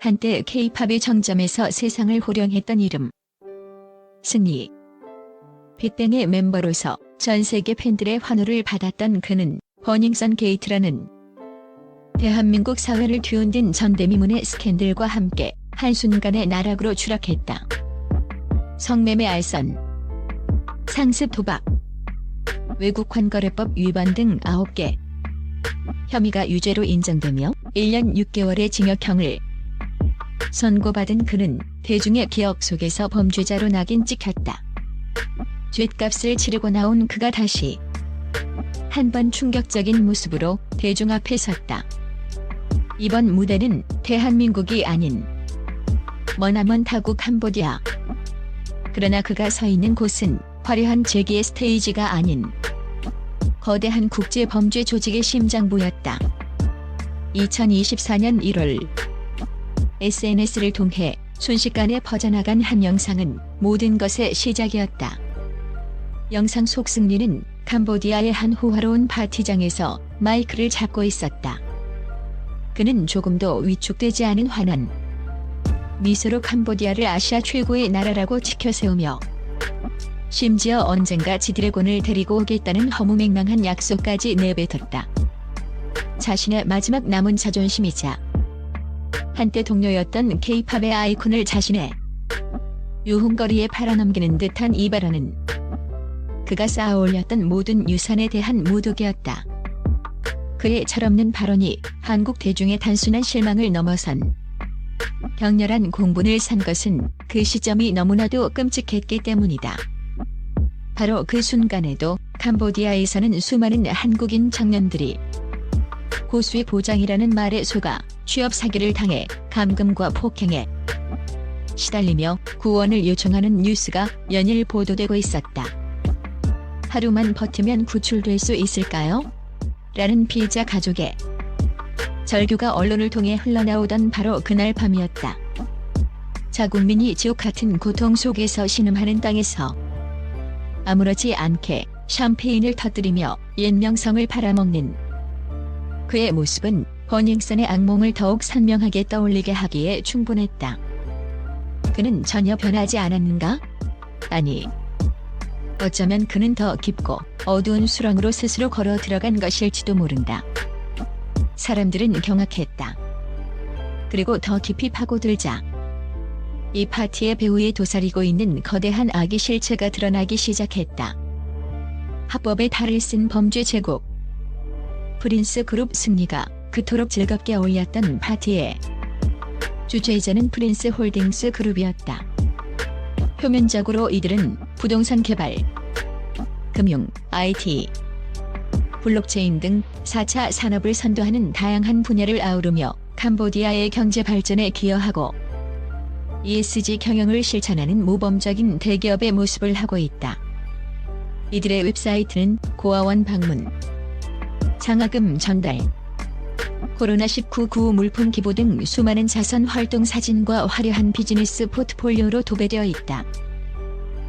한때 K-팝의 정점에서 세상을 호령했던 이름. 승리. 빅뱅의 멤버로서 전 세계 팬들의 환호를 받았던 그는 버닝썬 게이트라는 대한민국 사회를 뒤흔든 전대미문의 스캔들과 함께 한순간에 나락으로 추락했다. 성매매 알선, 상습 도박, 외국환 거래법 위반 등 9개 혐의가 유죄로 인정되며 1년 6개월의 징역형을 선고받은 그는 대중의 기억 속에서 범죄자로 낙인 찍혔다. 죗값을 치르고 나온 그가 다시 한 번 충격적인 모습으로 대중 앞에 섰다. 이번 무대는 대한민국이 아닌 머나먼 타국 캄보디아. 그러나 그가 서 있는 곳은 화려한 재기의 스테이지가 아닌 거대한 국제 범죄 조직의 심장부였다. 2024년 1월 SNS를 통해 순식간에 퍼져나간 한 영상은 모든 것의 시작이었다. 영상 속 승리는 캄보디아의 한 호화로운 파티장에서 마이크를 잡고 있었다. 그는 조금도 위축되지 않은 환한 미소로 캄보디아를 아시아 최고의 나라라고 지켜세우며 심지어 언젠가 지드래곤을 데리고 오겠다는 허무맹랑한 약속까지 내뱉었다. 자신의 마지막 남은 자존심이자 한때 동료였던 케이팝의 아이콘을 자신의 유흥거리에 팔아넘기는 듯한 이 발언은 그가 쌓아올렸던 모든 유산에 대한 모독이었다. 그의 철없는 발언이 한국 대중의 단순한 실망을 넘어선 격렬한 공분을 산 것은 그 시점이 너무나도 끔찍했기 때문이다. 바로 그 순간에도 캄보디아에서는 수많은 한국인 청년들이 고수의 보장이라는 말에 속아 취업 사기를 당해 감금과 폭행에 시달리며 구원을 요청하는 뉴스가 연일 보도되고 있었다. 하루만 버티면 구출될 수 있을까요? 라는 피해자 가족의 절규가 언론을 통해 흘러나오던 바로 그날 밤이었다. 자국민이 지옥 같은 고통 속에서 신음하는 땅에서 아무렇지 않게 샴페인을 터뜨리며 옛 명성을 팔아먹는 그의 모습은 버닝썬의 악몽을 더욱 선명하게 떠올리게 하기에 충분했다. 그는 전혀 변하지 않았는가? 아니, 어쩌면 그는 더 깊고 어두운 수렁으로 스스로 걸어 들어간 것일지도 모른다. 사람들은 경악했다. 그리고 더 깊이 파고들자 이 파티의 배후에 도사리고 있는 거대한 악의 실체가 드러나기 시작했다. 합법의 탈을 쓴 범죄 제국 프린스 그룹 승리가 그토록 즐겁게 어울렸던 파티에 주최자는 프린스 홀딩스 그룹이었다. 표면적으로 이들은 부동산 개발, 금융, IT, 블록체인 등 4차 산업을 선도하는 다양한 분야를 아우르며 캄보디아의 경제 발전에 기여하고 ESG 경영을 실천하는 모범적인 대기업의 모습을 하고 있다. 이들의 웹사이트는 고아원 방문, 장학금 전달, 코로나19 구호 물품 기부 등 수많은 자선 활동 사진과 화려한 비즈니스 포트폴리오로 도배되어 있다.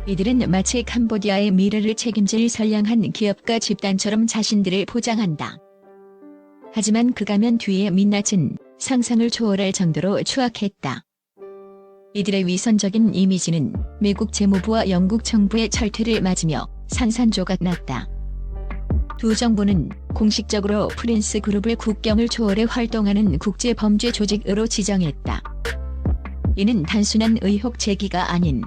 이들은 마치 캄보디아의 미래를 책임질 선량한 기업가 집단처럼 자신들을 포장한다. 하지만 그 가면 뒤에 민낯은 상상을 초월할 정도로 추악했다. 이들의 위선적인 이미지는 미국 재무부와 영국 정부의 철퇴를 맞으며 산산조각 났다. 두 정부는 공식적으로 프린스 그룹을 국경을 초월해 활동하는 국제 범죄 조직으로 지정했다. 이는 단순한 의혹 제기가 아닌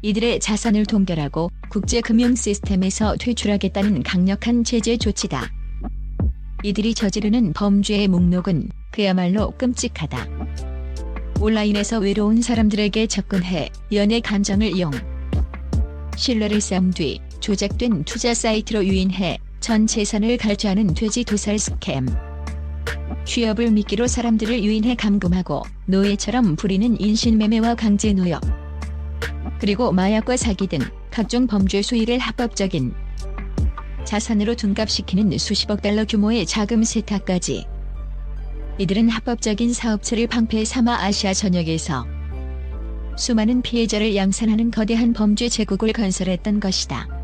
이들의 자산을 동결하고 국제 금융 시스템에서 퇴출하겠다는 강력한 제재 조치다. 이들이 저지르는 범죄의 목록은 그야말로 끔찍하다. 온라인에서 외로운 사람들에게 접근해 연애 감정을 이용 신뢰를 쌓은 뒤 조작된 투자 사이트로 유인해 전 재산을 갈취하는 돼지 도살 스캠. 취업을 미끼로 사람들을 유인해 감금하고 노예처럼 부리는 인신매매와 강제 노역. 그리고 마약과 사기 등 각종 범죄 수위를 합법적인 자산으로 둔갑시키는 수십억 달러 규모의 자금 세탁까지. 이들은 합법적인 사업체를 방패 삼아 아시아 전역에서 수많은 피해자를 양산하는 거대한 범죄 제국을 건설했던 것이다.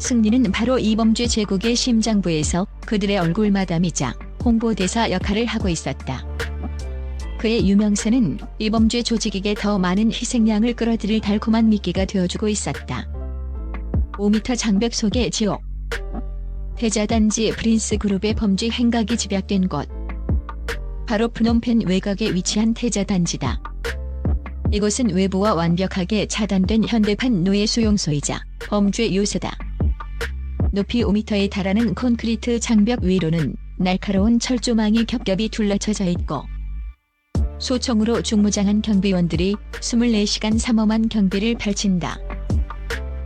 승리는 바로 이 범죄 제국의 심장부에서 그들의 얼굴 마담이자 홍보대사 역할을 하고 있었다. 그의 유명세는 이 범죄 조직에게 더 많은 희생양을 끌어들일 달콤한 미끼가 되어주고 있었다. 5m 장벽 속의 지옥. 대자단지 프린스 그룹의 범죄 행각이 집약된 곳. 바로 프놈펜 외곽에 위치한 태자단지다. 이곳은 외부와 완벽하게 차단된 현대판 노예 수용소이자 범죄 요새다. 높이 5m에 달하는 콘크리트 장벽 위로는 날카로운 철조망이 겹겹이 둘러쳐져 있고 소총으로 중무장한 경비원들이 24시간 삼엄한 경비를 펼친다.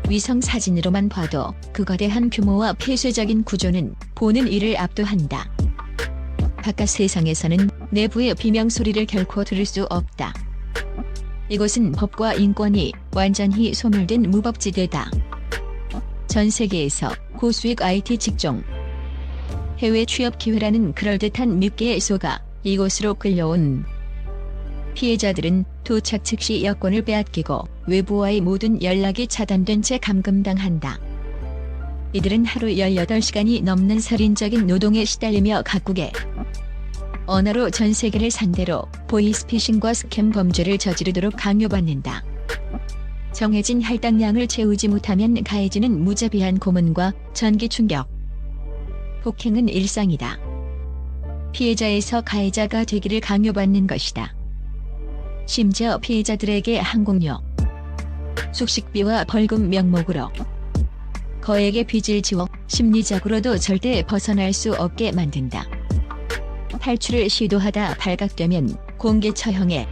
위성 사진으로만 봐도 그 거대한 규모와 폐쇄적인 구조는 보는 이를 압도한다. 바깥 세상에서는 내부의 비명 소리를 결코 들을 수 없다. 이곳은 법과 인권이 완전히 소멸된 무법지대다. 전 세계에서 고수익 IT 직종, 해외 취업 기회라는 그럴듯한 미끼에 속아 이곳으로 끌려온 피해자들은 도착 즉시 여권을 빼앗기고 외부와의 모든 연락이 차단된 채 감금당한다. 이들은 하루 18시간이 넘는 살인적인 노동에 시달리며 각국의 언어로 전 세계를 상대로 보이스피싱과 스캠 범죄를 저지르도록 강요받는다. 정해진 할당량을 채우지 못하면 가해지는 무자비한 고문과 전기 충격, 폭행은 일상이다. 피해자에서 가해자가 되기를 강요받는 것이다. 심지어 피해자들에게 항공료, 숙식비와 벌금 명목으로 거액의 빚을 지워 심리적으로도 절대 벗어날 수 없게 만든다. 탈출을 시도하다 발각되면 공개 처형에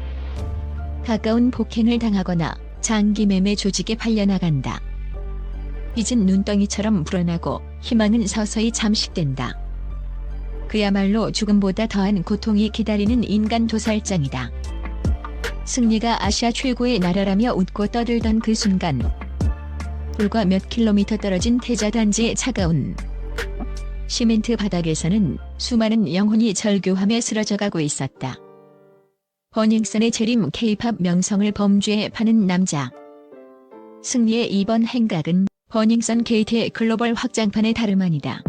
가까운 폭행을 당하거나 장기 매매 조직에 팔려나간다. 빚은 눈덩이처럼 불어나고 희망은 서서히 잠식된다. 그야말로 죽음보다 더한 고통이 기다리는 인간 도살장이다. 승리가 아시아 최고의 나라라며 웃고 떠들던 그 순간 불과 몇 킬로미터 떨어진 태자단지의 차가운 시멘트 바닥에서는 수많은 영혼이 절교하며 쓰러져가고 있었다. 버닝썬의 재림 케이팝 명성을 범죄에 파는 남자. 승리의 이번 행각은 버닝썬 게이트의 글로벌 확장판의 다름 아니다.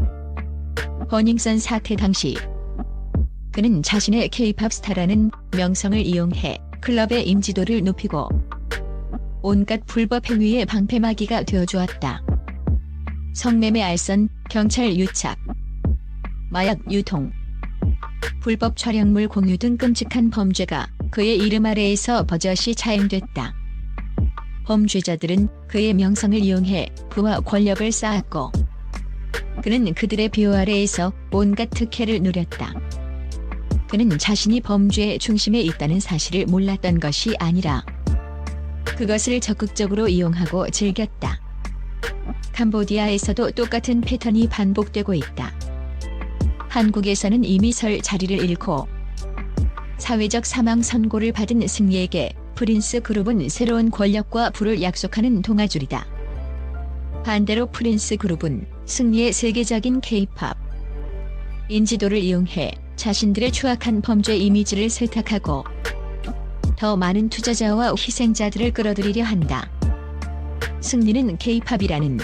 버닝썬 사태 당시 그는 자신의 케이팝 스타라는 명성을 이용해 클럽의 인지도를 높이고 온갖 불법 행위의 방패막이가 되어주었다. 성매매 알선, 경찰 유착, 마약 유통, 불법 촬영물 공유 등 끔찍한 범죄가 그의 이름 아래에서 버젓이 차행됐다. 범죄자들은 그의 명성을 이용해 부와 권력을 쌓았고 그는 그들의 비호 아래에서 온갖 특혜를 누렸다. 그는 자신이 범죄의 중심에 있다는 사실을 몰랐던 것이 아니라 그것을 적극적으로 이용하고 즐겼다. 캄보디아에서도 똑같은 패턴이 반복되고 있다. 한국에서는 이미 설 자리를 잃고 사회적 사망 선고를 받은 승리에게 프린스 그룹은 새로운 권력과 부를 약속하는 동아줄이다. 반대로 프린스 그룹은 승리의 세계적인 케이팝 인지도를 이용해 자신들의 추악한 범죄 이미지를 세탁하고 더 많은 투자자와 희생자들을 끌어들이려 한다. 승리는 케이팝이라는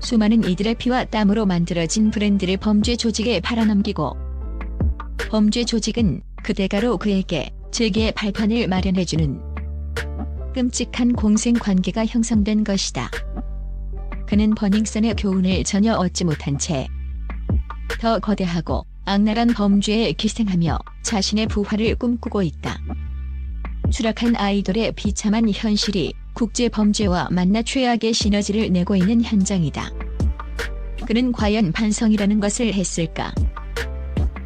수많은 이들의 피와 땀으로 만들어진 브랜드를 범죄 조직에 팔아넘기고 범죄 조직은 그 대가로 그에게 즐기의 발판을 마련해주는 끔찍한 공생 관계가 형성된 것이다. 그는 버닝썬의 교훈을 전혀 얻지 못한 채 더 거대하고 악랄한 범죄에 기생하며 자신의 부활을 꿈꾸고 있다. 추락한 아이돌의 비참한 현실이 국제 범죄와 만나 최악의 시너지를 내고 있는 현장이다. 그는 과연 반성이라는 것을 했을까?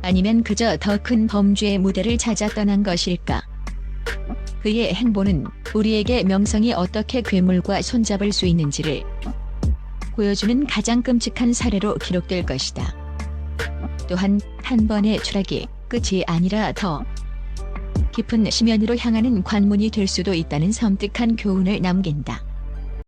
아니면 그저 더 큰 범죄의 무대를 찾아 떠난 것일까? 그의 행보는 우리에게 명성이 어떻게 괴물과 손잡을 수 있는지를 보여주는 가장 끔찍한 사례로 기록될 것이다. 또한 한 번의 추락이 끝이 아니라 더 깊은 심연으로 향하는 관문이 될 수도 있다는 섬뜩한 교훈을 남긴다.